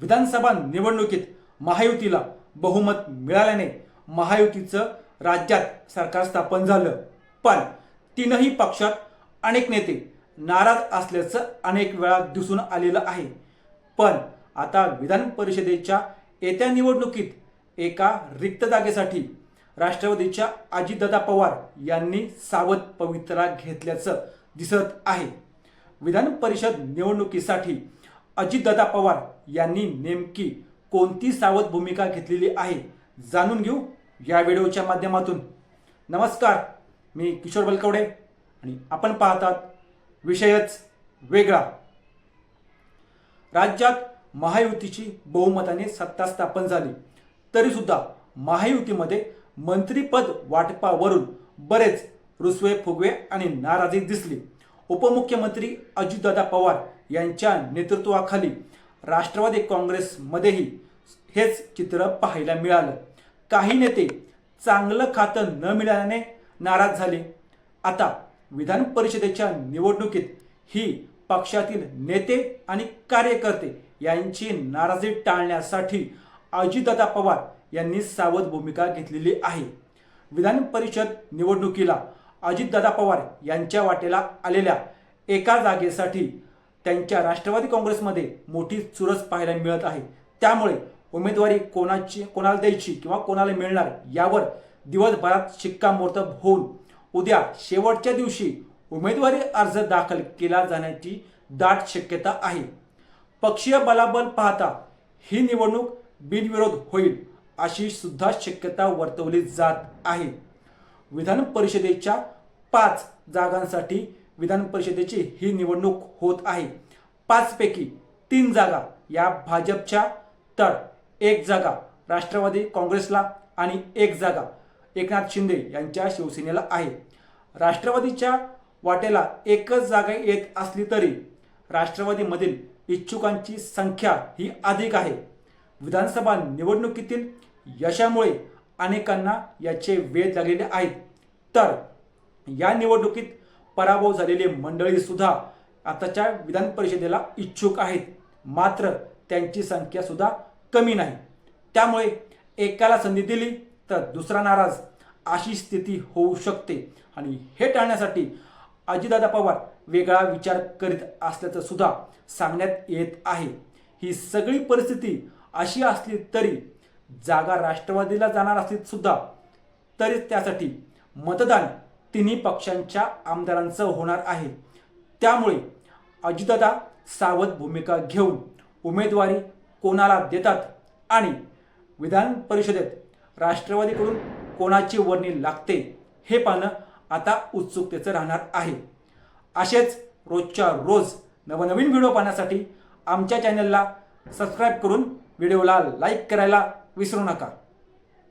विधानसभा निवडणुकीत महायुतीला बहुमत मिळाल्याने महायुतीचं राज्यात सरकार स्थापन झालं. पण तीनही पक्षात अनेक नेते नाराज असल्याचं अनेक वेळा दिसून आलेलं आहे. पण आता विधान परिषदेच्या येत्या निवडणुकीत एका रिक्त जागेसाठी राष्ट्रवादीच्या अजितदादा पवार यांनी सावध पवित्रा घेतल्याचं दिसत आहे. विधान परिषद निवडणुकीसाठी अजितदादा पवार यांनी नेमकी कोणती सावध भूमिका घेतलेली आहे जाणून घेऊ या व्हिडिओच्या माध्यमातून. नमस्कार मी किशोर बलकवडे आणि आपण पाहतात विषयच वेगळा. राज्यात महायुतीची बहुमताने सत्ता स्थापन झाली. तरीसुद्धा महायुतीमध्ये मंत्रीपद वाटपावरून बरेच रुसवे फुगवे आणि नाराजी दिसली. उपमुख्यमंत्री अजितदादा पवार यांच्या नेतृत्वाखाली राष्ट्रवादी काँग्रेसमध्येही हेच चित्र पाहायला मिळालं. काही नेते चांगलं खातं न मिळाल्याने नाराज झाले. आता विधान परिषदेच्या निवडणुकीत ही पक्षातील नेते आणि कार्यकर्ते यांची नाराजी टाळण्यासाठी अजितदादा पवार यांनी सावध भूमिका घेतलेली आहे. विधान परिषद निवडणुकीला अजितदादा पवार यांच्या वाटेला आलेल्या एका जागेसाठी त्यांच्या राष्ट्रवादी काँग्रेसमध्ये मोठी चुरस पाहायला मिळत आहे. त्यामुळे उमेदवारी कोणाची कोणाला द्यायची किंवा कोणाला मिळणार यावर दिवसभरात शिक्कामोर्तब होऊन उद्या शेवटच्या दिवशी उमेदवारी अर्ज दाखल केला जाण्याची दाट शक्यता आहे. पक्षीय बलाबल पाहता ही निवडणूक बिनविरोध होईल अशी सुद्धा शक्यता वर्तवली जात आहे. विधान परिषदेच्या पाच जागांसाठी विधान परिषदेची ही निवडणूक होत आहे. पाचपैकी तीन जागा या भाजपच्या तर एक जागा राष्ट्रवादी काँग्रेसला आणि एक जागा एकनाथ शिंदे यांच्या शिवसेनेला आहे. राष्ट्रवादीच्या वाटेला एकच जागा येत असली तरी राष्ट्रवादीमधील इच्छुकांची संख्या ही अधिक आहे. विधानसभा निवडणुकीतील यशामुळे अनेकांना याचे वेध लागलेले आहेत. तर या निवडणुकीत पराभव झालेले मंडळी सुद्धा आताच्या विधान परिषदेला इच्छुक आहेत. मात्र त्यांची संख्या सुद्धा कमी नाही. त्यामुळे एकाला संधी दिली तर दुसरा नाराज. अशी स्थिती होऊ शकते. आणि हे टाळण्यासाठी अजितदादा पवार वेगळा विचार करीत असल्याचं सुद्धा सांगण्यात येत आहे. ही सगळी परिस्थिती अशी असली तरी जागा राष्ट्रवादीला जाणार असतील सुद्धा तरी त्यासाठी मतदान तिन्ही पक्षांच्या आमदारांचं होणार आहे. त्यामुळे अजितदादा सावध भूमिका घेऊन उमेदवारी कोणाला देतात आणि विधान परिषदेत राष्ट्रवादीकडून कोणाची वर्णी लागते हे पाहणं आता उत्सुकतेचं राहणार आहे. असेच रोजच्या रोज नवनवीन व्हिडिओ पाहण्यासाठी आमच्या चॅनलला सबस्क्राईब करून व्हिडिओला लाईक करायला विसरू नका.